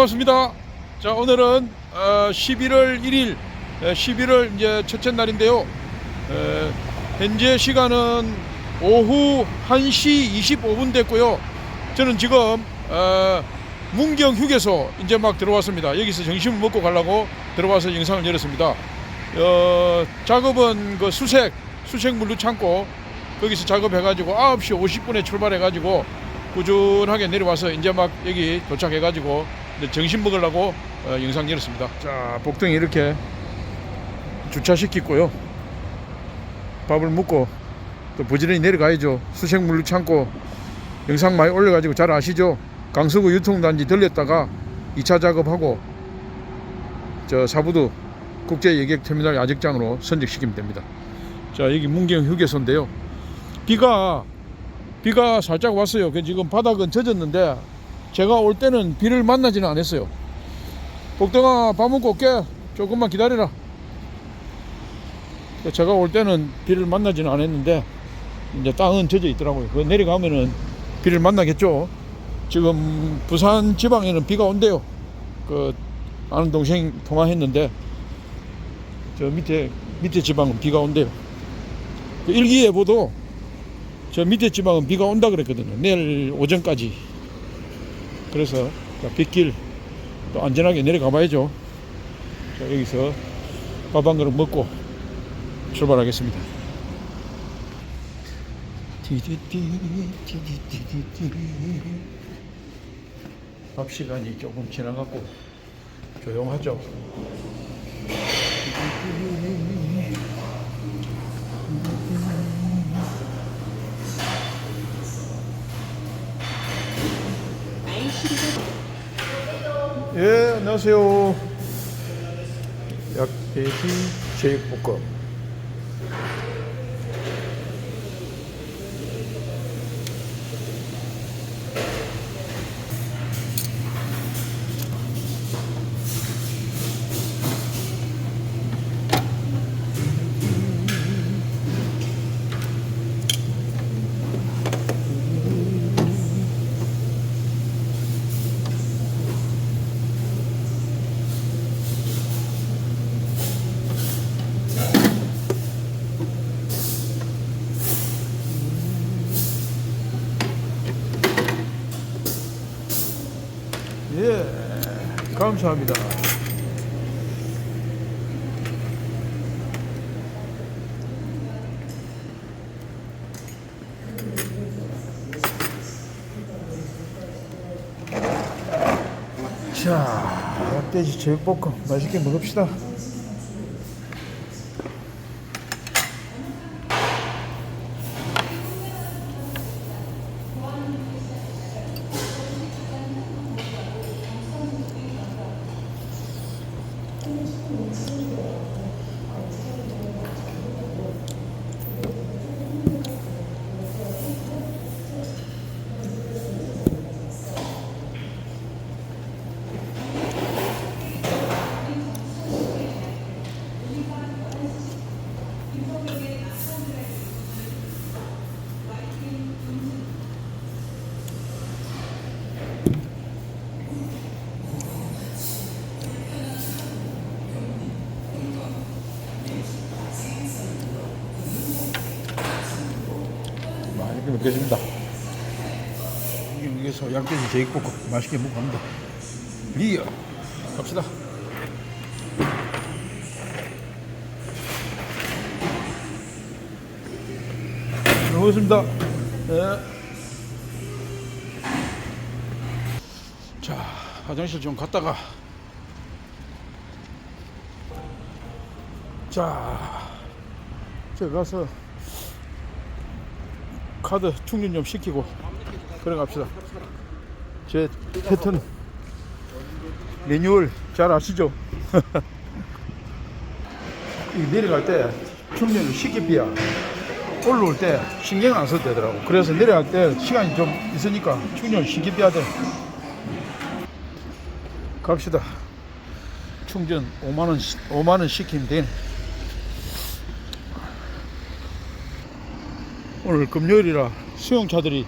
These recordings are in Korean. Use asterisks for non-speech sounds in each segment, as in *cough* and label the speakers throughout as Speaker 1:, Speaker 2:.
Speaker 1: 반갑습니다. 자 오늘은 어, 11월 1일, 에, 11월 이제 첫째 날인데요. 에, 현재 시간은 오후 1시 25분 됐고요. 저는 지금 어, 문경 휴게소 이제 막 들어왔습니다. 여기서 점심을 먹고 가려고 들어와서 영상을 열었습니다. 어, 작업은 그 수색, 수색 물류 창고 거기서 작업해가지고 9시 50분에 출발해가지고 꾸준하게 내려와서 이제 막 여기 도착해가지고 점심 먹으려고 어, 영상 열었습니다. 자, 복덩이 이렇게 주차시켰고요. 밥을 먹고 또 부지런히 내려가야죠. 수색 물류 창고 영상 많이 올려가지고 잘 아시죠? 강서구 유통단지 들렸다가 2차 작업하고 저 사부도 국제 여객 터미널 야적장으로 선적시키면 됩니다. 자 여기 문경 휴게소인데요. 비가 비가 살짝 왔어요. 그 지금 바닥은 젖었는데 제가 올 때는 비를 만나지는 않았어요. 복덩아 밥 먹고 올게. 조금만 기다려라. 제가 올 때는 비를 만나지는 않았는데 이제 땅은 젖어 있더라고요. 그 내려가면은 비를 만나겠죠. 지금 부산 지방에는 비가 온대요. 그 아는 동생 통화했는데 저 밑에 밑에 지방은 비가 온대요. 그 일기예보도 저 밑에 지방은 비가 온다 그랬거든요. 내일 오전까지. 그래서 자, 빗길 또 안전하게 내려가 봐야죠. 자, 여기서 밥 한 그릇 먹고 출발하겠습니다. 밥 시간이 조금 지나갔고 조용하죠. 예, 안녕하세요. 약돼지 제육볶음. 예, 감사합니다. 자, 멧돼지 제육볶음 맛있게 먹읍시다. 먹겠습니다. 여기서 양돼지 제육볶음 맛있게 먹고 갑니다. 이어 갑시다. 잘 먹겠습니다. 네. 자, 화장실 좀 갔다가 자, 제가 가서 카드 충전 좀 시키고 그래 갑시다. 제 패턴 매뉴얼 잘 아시죠? *laughs* 이 내려갈 때 충전을 시키비야 올라올 때 신경 안 써도 되더라고. 그래서 내려갈 때 시간이 좀 있으니까 충전 시키비야 돼. 갑시다. 충전 5만 원 5만 원 시키면 되네. 오늘 금요일이라 수용차들이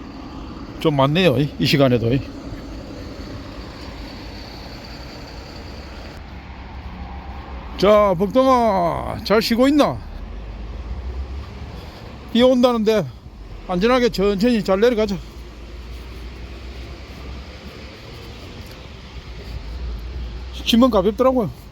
Speaker 1: 좀 많네요 이 시간에도. 자 복동아 잘 쉬고 있나? 비 온다는데 안전하게 천천히 잘 내려가자. 신문 가볍더라고요.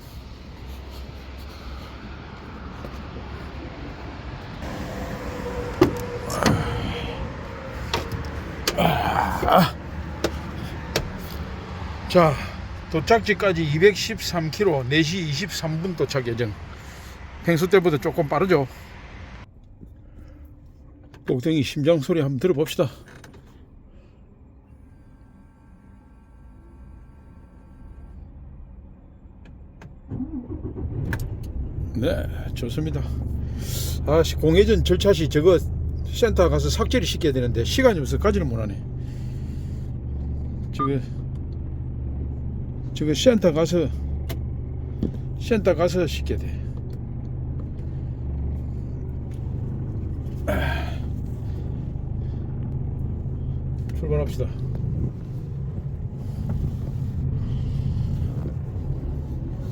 Speaker 1: 자, 도착지까지 213km, 4시 23분 도착 예정. 평소 때보다 조금 빠르죠. 복덩이 심장 소리 한번 들어봅시다. 네, 좋습니다. 아, 씨, 공회전 절차 시 저거 센터 가서 삭제를 시켜야 되는데 시간이 없어 가지를 못하네. 지금 저거 센터 가서 센터 가서 시켜야 돼. 출발합시다.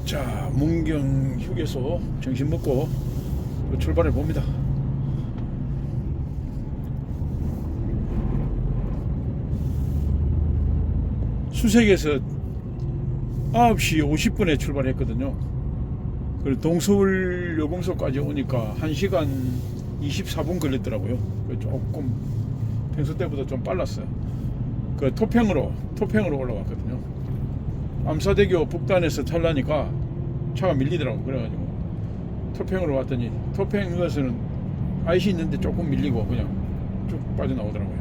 Speaker 1: 자, 문경 휴게소 정신 먹고 출발해 봅니다. 수색에서 9시 50분에 출발했거든요. 그리고 동서울 요금소까지 오니까 1시간 24분 걸렸더라고요. 그 조금 평소 때보다 좀 빨랐어요. 그 토평으로 토평으로 올라갔거든요. 암사대교 북단에서 탈라니까 차가 밀리더라고 그래가지고 토평으로 왔더니 토평 에서는 아이시 있는데 조금 밀리고 그냥 쭉 빠져나오더라고요.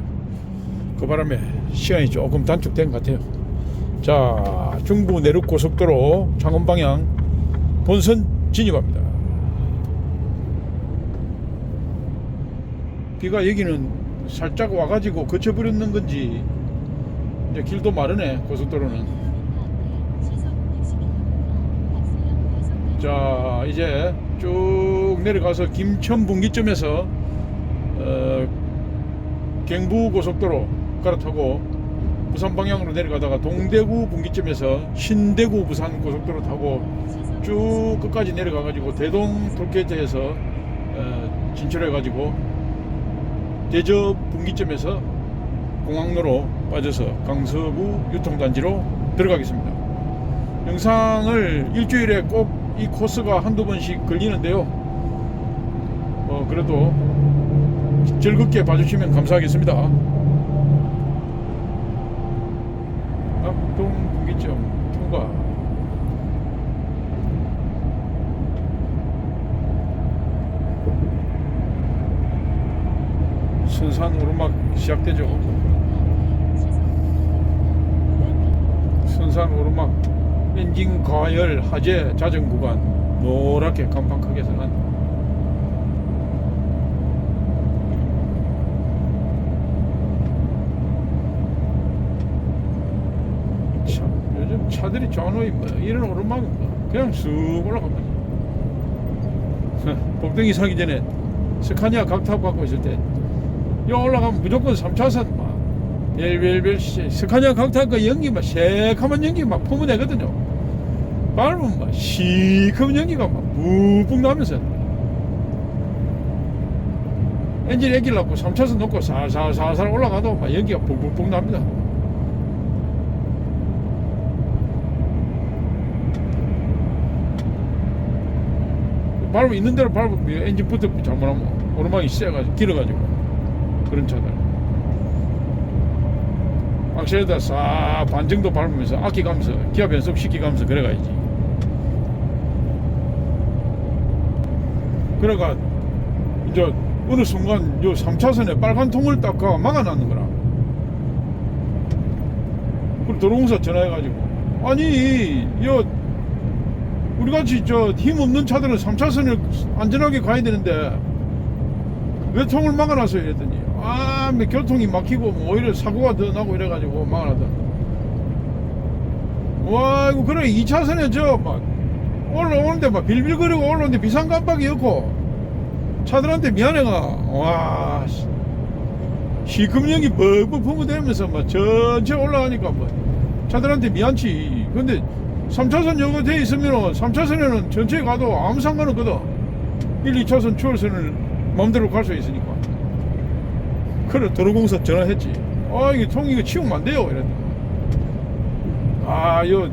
Speaker 1: 그 바람에 시간이 조금 단축된 것 같아요. 자, 중부 내륙 고속도로 창원 방향 본선 진입합니다. 비가 여기는 살짝 와가지고 그쳐버렸는 건지 이제 길도 마르네 고속도로는. 자, 이제 쭉 내려가서 김천 분기점에서 어, 경부 고속도로 갈아타고 부산 방향으로 내려가다가 동대구 분기점에서 신대구 부산 고속도로 타고 쭉 끝까지 내려가 가지고 대동 톨게이트에서 어, 진출해 가지고 대저 분기점에서 공항로로 빠져서 강서구 유통단지로 들어가겠습니다. 영상을 일주일에 꼭 이 코스가 한두 번씩 걸리는데요. 어, 그래도 즐겁게 봐주시면 감사하겠습니다. 악동 분기점 통과. 순산 오르막 시작되죠. 순산 오르막 엔진 과열 하재 자전 구간 노랗게 깜빡하게 선한 참 요즘 차들이 좌노이 뭐 이런 오르막은 뭐 그냥 쑥 올라갑니다. *laughs* 복덩이 사기 전에 스카니아 각탑 갖고 있을 때 여 올라가면 무조건 3차선 막 시- 스카니아 강타가 연기 막 새카만 연기 막 뿜어내거든요. 밟으면 막 시커먼 연기가 막 묵묵 나면서 엔진 애기려고 3차선 놓고 살살살살 올라가도 막 연기가 뿡뿡뿡 납니다. 밟으면 있는 대로 밟으면 엔진 부터 잘못하면 오르막이 세가지고 길어가지고 그런 차들. 악셀에다 싹반 정도 밟으면서 아끼가면서 기압 연속 시키가면서 그래가야지. 그래가 이제 어느 순간 요 3차선에 빨간 통을 딱가 막아놨는 거라. 그리고 도로공사 전화해가지고 아니 요 우리 같이 저 힘 없는 차들은 3차선을 안전하게 가야 되는데 왜 통을 막아놨어요 이랬더니 아, 뭐 교통이 막히고 뭐 오히려 사고가 더 나고 이래가지고 막아놨다. 와, 이거 그래 2차선에 저 막 올라오는데 막 빌빌거리고 올라오는데 비상 깜빡이었고 차들한테 미안해가 와 씨. 시금령이 뻑뻑 펑거대면서 막 전체 올라가니까 뭐 차들한테 미안치 근데 3차선 요거 돼 있으면 3차선에는 전체 가도 아무 상관없거든 1, 2차선 추월선을 마음대로 갈 수 있으니까 그래 도로공사 전화했지. 아 이게 통 이거 치우면 안 돼요. 이랬다 아 이거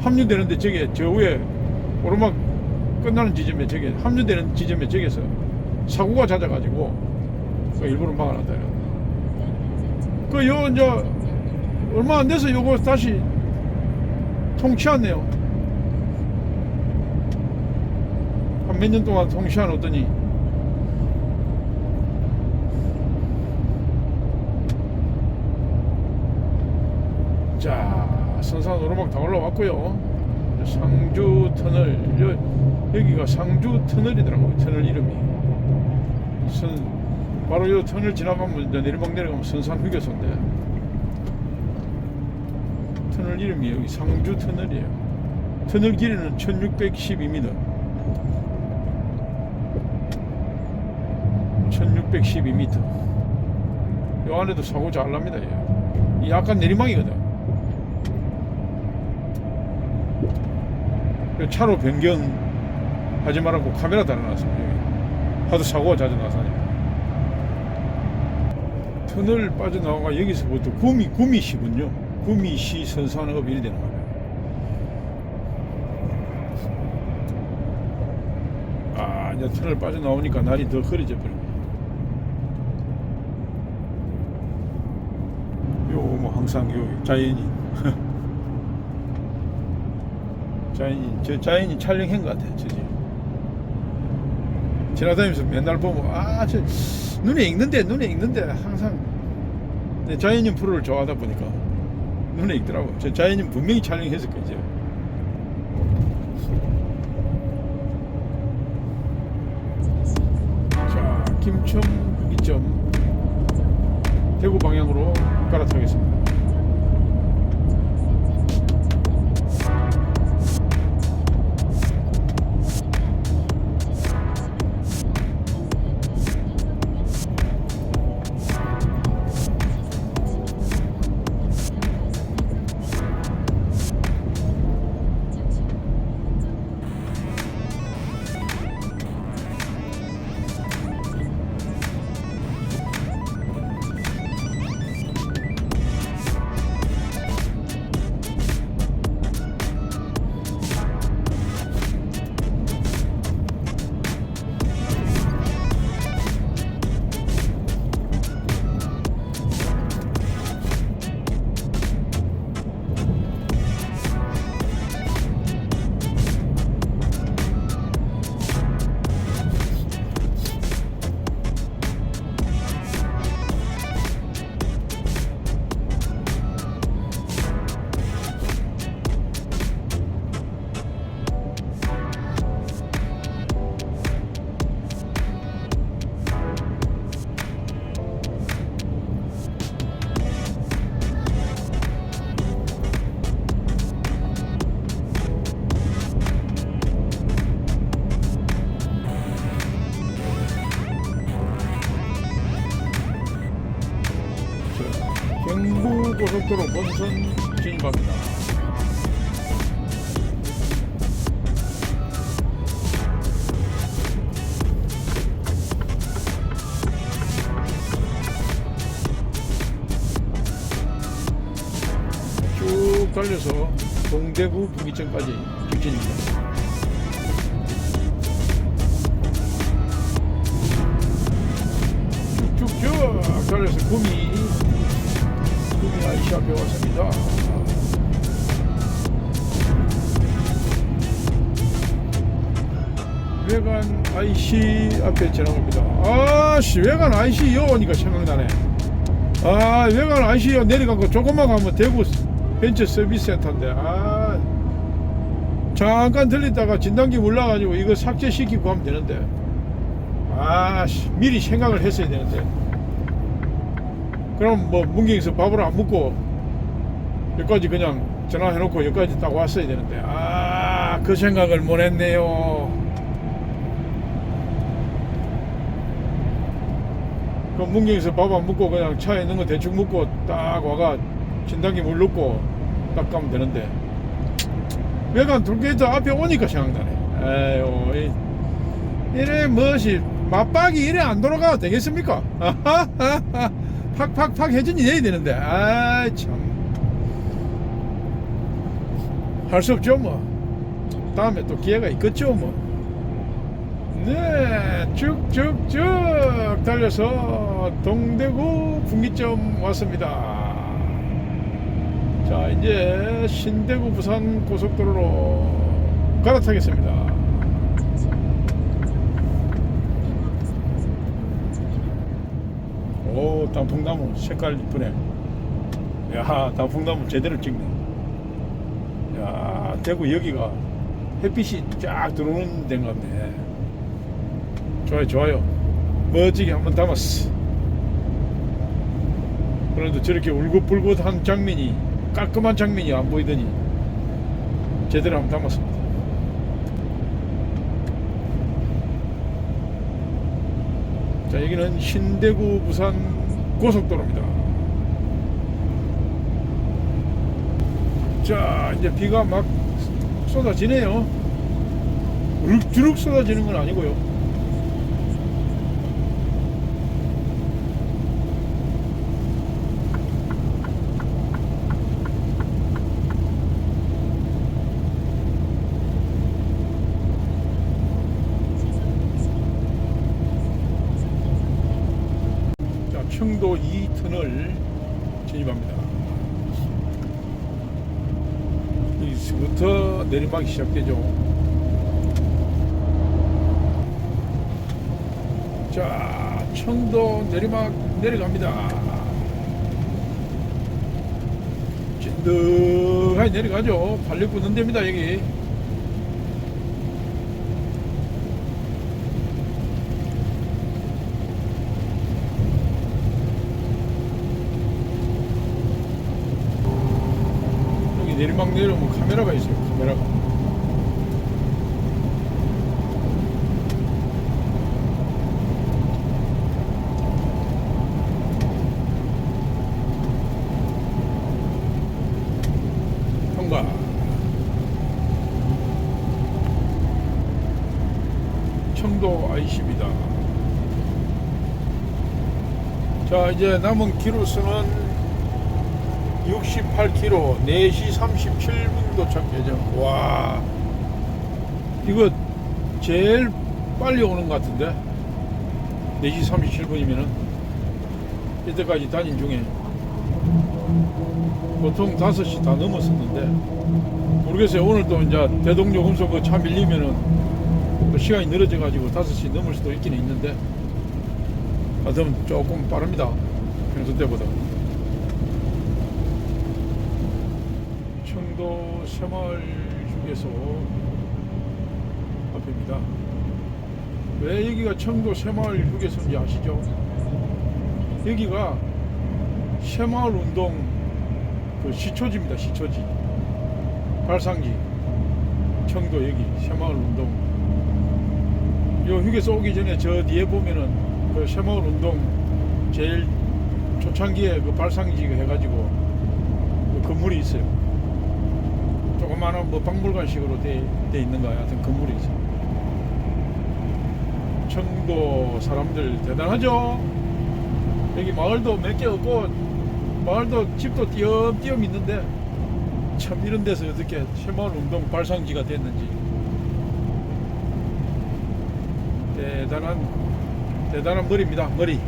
Speaker 1: 합류되는데 저게 저 위에 오르막 끝나는 지점에 저게 합류되는 지점에 저기서 사고가 잦아가지고 그 일부러 막아놨다 이랬다 그요 이제 얼마 안 돼서 요거 다시 통치했네요. 한 몇 년 동안 통치해놓더니 자 선산 오르막 다 올라왔고요. 상주 터널 여, 여기가 상주 터널이더라고요. 터널 이름이 선 바로 요 터널 지나가면 이제 내리막 내려가면 선산 휴게소인데 터널 이름이 여기 상주 터널이에요. 터널 길이는 1612m. 1612m. 요 안에도 사고 잘 납니다. 얘. 이 약간 내리막이거든. 그 차로 변경하지 말라고 카메라. 여기. 하도 사고가 자주 나서니까. 터널 빠져나와가 여기서부터 구미 구미시군요. 구미시 선산업 되는 거예요. 아 이제 터널 빠져나오니까 날이 더 흐려져 버리네. 요뭐 항상 요 자연인 *laughs* 자연인 저 자연인 촬영한 것 같아 저지. 지나다니면서 맨날 보면 아 저 눈에 익는데 눈에 익는데 항상 내 자연인 프로를 좋아하다 보니까 눈에 익더라고. 저 자연인 분명히 촬영했을 거죠. 자, 김천 분기점 대구 방향으로 갈아타겠습니다. 외관 IC 앞에 지나갑니다. 아씨 외관 IC 여 오니까 생각나네. 아 외관 IC 여 내려가고 조금만 가면 대구 벤처 서비스 센터인데. 아 잠깐 들리다가 진단기 올라가지고 이거 삭제시키고 하면 되는데. 아씨 미리 생각을 했어야 되는데. 그럼 뭐 문경에서 밥을 안 먹고 여기까지 그냥 전화해놓고 여기까지 딱 왔어야 되는데. 아 그 생각을 못 했네요 그 문경에서 밥 안 먹고 그냥 차에 있는 거 대충 먹고 딱 와가 진단기 물 넣고 딱 가면 되는데 외관 톨게이트 앞에 오니까 생각나네. 에휴, 이- 이래 무엇이 맞박이 이래 안 돌아가도 되겠습니까? 팍팍팍 회전이 내야 되는데, 아 참. 할 수 없죠 뭐. 다음에 또 기회가 있겠죠 뭐. 네, 쭉쭉쭉 달려서 동대구 분기점 왔습니다. 자, 이제 신대구 부산 고속도로로 갈아타겠습니다. 오, 단풍나무 색깔 이쁘네. 야, 단풍나무 제대로 찍네. 야, 대구 여기가 햇빛이 쫙 들어오는 데인 것 같네. 좋아요, 좋아요. 멋지게 한번 담았어. 그런데 저렇게 울긋불긋한 장면이 깔끔한 장면이 안 보이더니 제대로 한번 담았습니다. 자 여기는 신대구 부산 고속도로입니다. 자 이제 비가 막 쏟아지네요. 우르륵 쏟아지는 건 아니고요. 12시부터 내리막이 시작되죠. 자, 천도 내리막 내려갑니다. 진득하게 내려가죠. 발력 붙는 데입니다, 여기. 내리막 내려오면 카메라가 있어요. 카메라가. 통과. 청도 IC입니다. 자, 이제 남은 기로수는 68km 4시 37분 도착 예정. 와. 이거 제일 빨리 오는 것 같은데? 4시 37분이면은 이때까지 다닌 중에 보통 5시 다 넘었었는데 모르겠어요. 오늘 또 이제 대동요금소 그차 밀리면은 또 시간이 늘어져 가지고 5시 넘을 수도 있긴 있는데 하여튼 조금 빠릅니다. 평소 때보다 청도 새마을 휴게소 앞입니다. 왜 여기가 청도 새마을 휴게소인지 아시죠? 여기가 새마을 운동 그 시초지입니다. 시초지 발상지 청도 여기 새마을 운동 요 휴게소 오기 전에 저 뒤에 보면은 그 새마을 운동 제일 초창기에 그 발상지 해가지고 그 건물이 있어요. 조그마한 뭐 박물관식으로 돼, 돼 있는 거야. 하여튼 건물이 있어. 청도 사람들 대단하죠? 여기 마을도 몇 개 없고, 마을도 집도 띄엄띄엄 있는데, 참 이런 데서 어떻게 새마을 운동 발상지가 됐는지. 대단한, 대단한 머리입니다. 머리.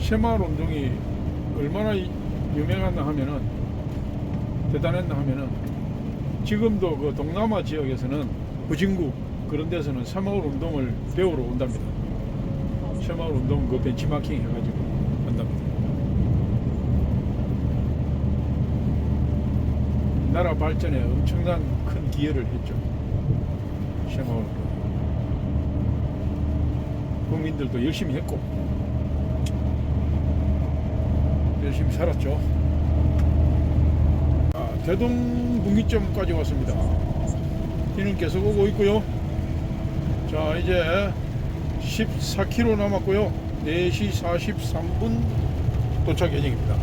Speaker 1: 새마을 운동이 얼마나 이- 유명했나 하면은 대단했나 하면은 지금도 그 동남아 지역에서는 부진국 그런 데서는 새마을 운동을 배우러 온답니다. 새마을 운동 그 벤치마킹 해가지고 한답니다. 나라 발전에 엄청난 큰 기여를 했죠. 운동. 국민들도 열심히 했고 열심히 살았죠. 아, 대동 분기점까지 왔습니다. 비는 계속 오고 있고요. 자, 이제 14km 남았고요. 4시 43분 도착 예정입니다.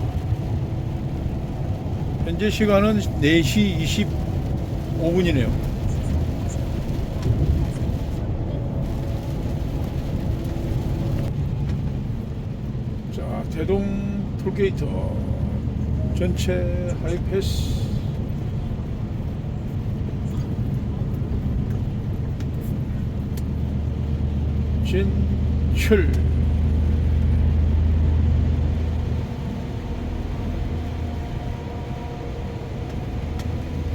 Speaker 1: 현재 시간은 4시 25분이네요. 자, 대동 톨게이트 전체 하이패스 진출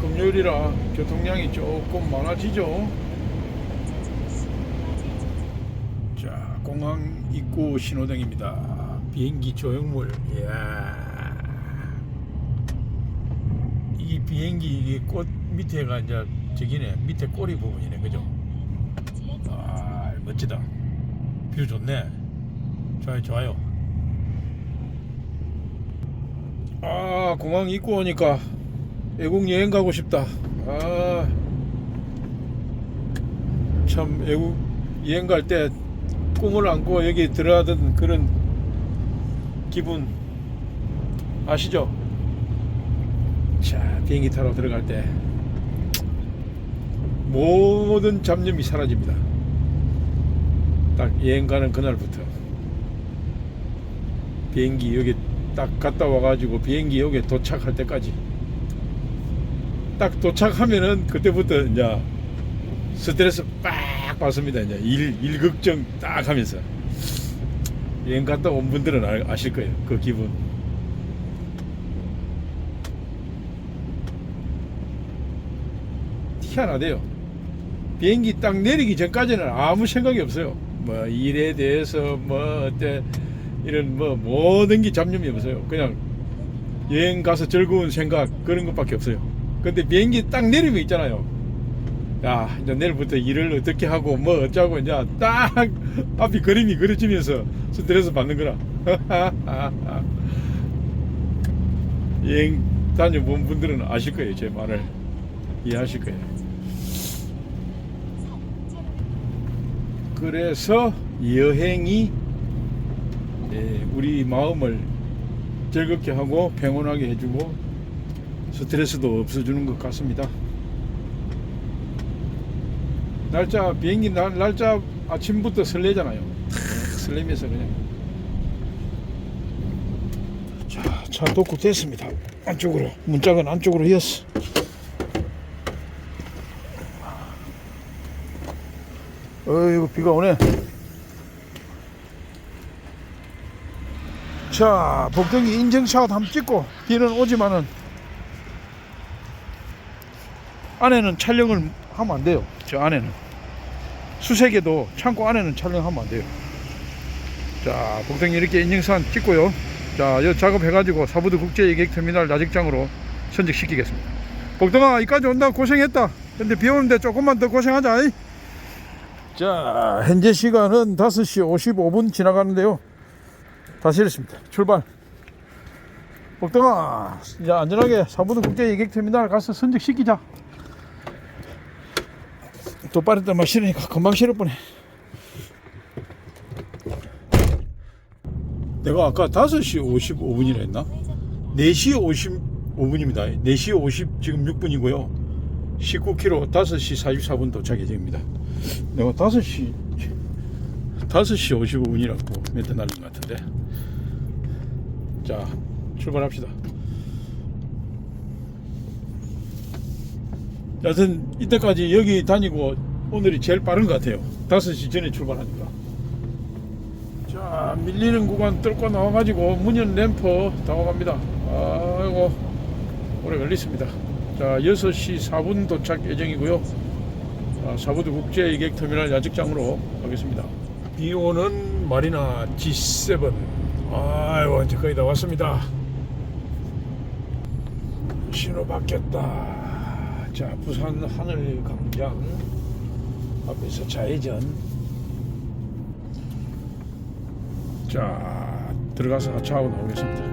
Speaker 1: 금요일이라 교통량이 조금 많아지죠. 자, 공항 입구 신호등입니다. 비행기 조형물. 이야. 이 비행기 이꽃 밑에가 이제 저기네. 밑에 꼬리 부분이네. 그죠? 아, 멋지다. 뷰 좋네. 좋아요, 좋아요. 아, 공항 입구 오니까 외국 여행 가고 싶다. 아, 참 외국 여행 갈 때 꿈을 안고 여기 들어가던 그런 기분 아시죠? 자, 비행기 타러 들어갈 때 모든 잡념이 사라집니다. 딱 여행 가는 그날부터 비행기 여기 딱 갔다 와가지고 비행기 여기 도착할 때까지 딱 도착하면은 그때부터 이제 스트레스 빡 받습니다. 이제 일, 일 걱정 딱 하면서 여행 갔다 온 분들은 아, 아실 거예요. 그 기분. 희한하대요. 비행기 딱 내리기 전까지는 아무 생각이 없어요. 뭐 일에 대해서 뭐 어때 이런 뭐 모든 게 잡념이 없어요. 그냥 여행 가서 즐거운 생각 그런 것밖에 없어요. 근데 비행기 딱 내리면 있잖아요. 야 이제 내일부터 일을 어떻게 하고 뭐 어쩌고 이제 딱 앞이 그림이 그려지면서 스트레스 받는 거라. 여행 다녀본 분들은 아실 거예요. 제 말을 이해하실 거예요. 그래서 여행이 예, 우리 마음을 즐겁게 하고 평온하게 해주고 스트레스도 없어주는 것 같습니다. 날짜 비행기 날, 날짜 아침부터 설레잖아요. 탁 설레면서 그냥 자, 차 도구 됐습니다. 안쪽으로 문짝은 안쪽으로 이었어. 어이구 비가 오네. 자, 복덩이 인증샷 한번 찍고 비는 오지만은 안에는 촬영을 하면 안 돼요. 저 안에는 수색에도 창고 안에는 촬영하면 안 돼요. 자, 복덩이 이렇게 인증샷 찍고요. 자, 이 작업해가지고 사부드 국제여객터미널 야직장으로 선적시키겠습니다. 복덩아, 이까지 온다 고생했다. 근데 비 오는데 조금만 더 고생하자. 이. 자, 현재 시간은 5시 55분 지나가는데요. 다시 이랬습니다. 출발. 복덩아, 이제 안전하게 사부드 국제 예객터미널 가서 선적시키자. 또 때만 실으니까 금방 실을 뻔해. 내가 아까 5시 55분이라 했나? 4시 55분입니다. 4시 50 지금 6분이고요. 19km 5시 44분 도착 예정입니다. 내가 5시 5시 55분이라고 멘트 날린 것 같은데. 자, 출발합시다. 여튼 이때까지 여기 다니고 오늘이 제일 빠른 것 같아요. 5시 전에 출발하니까. 자, 밀리는 구간 뚫고 나와가지고 문현 램프 당황합니다. 아이고, 오래 걸렸습니다. 자, 6시 4분 도착 예정이고요. 아, 사부드 국제 이객터미널 야직장으로 가겠습니다. 비 오는 마리나 G7. 아이고, 이제 거의 다 왔습니다. 신호 바뀌었다. 자, 부산 하늘 광장 앞에서 좌회전. 자, 들어가서 하차하고 나오겠습니다.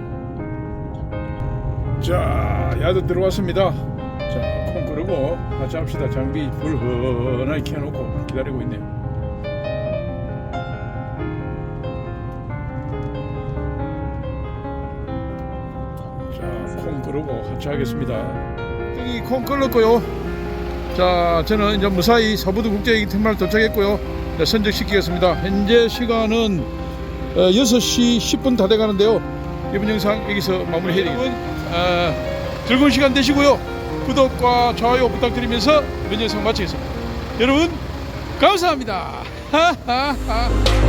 Speaker 1: 자, 야드 들어왔습니다. 자, 콩 끄르고 하차합시다. 장비 불 헌하게 켜놓고 기다리고 있네요. 자, 콩 끄르고 도착하겠습니다. 여기 콩 끌었고요. 자, 저는 이제 무사히 서부도 국제 터미널 도착했고요. 네, 선적시키겠습니다. 현재 시간은 어, 6시 10분 다 돼가는데요. 이번 영상 여기서 마무리해야 되겠습니다. 어, 즐거운 시간 되시고요. 구독과 좋아요 부탁드리면서 이번 영상 마치겠습니다. 여러분 감사합니다. *laughs*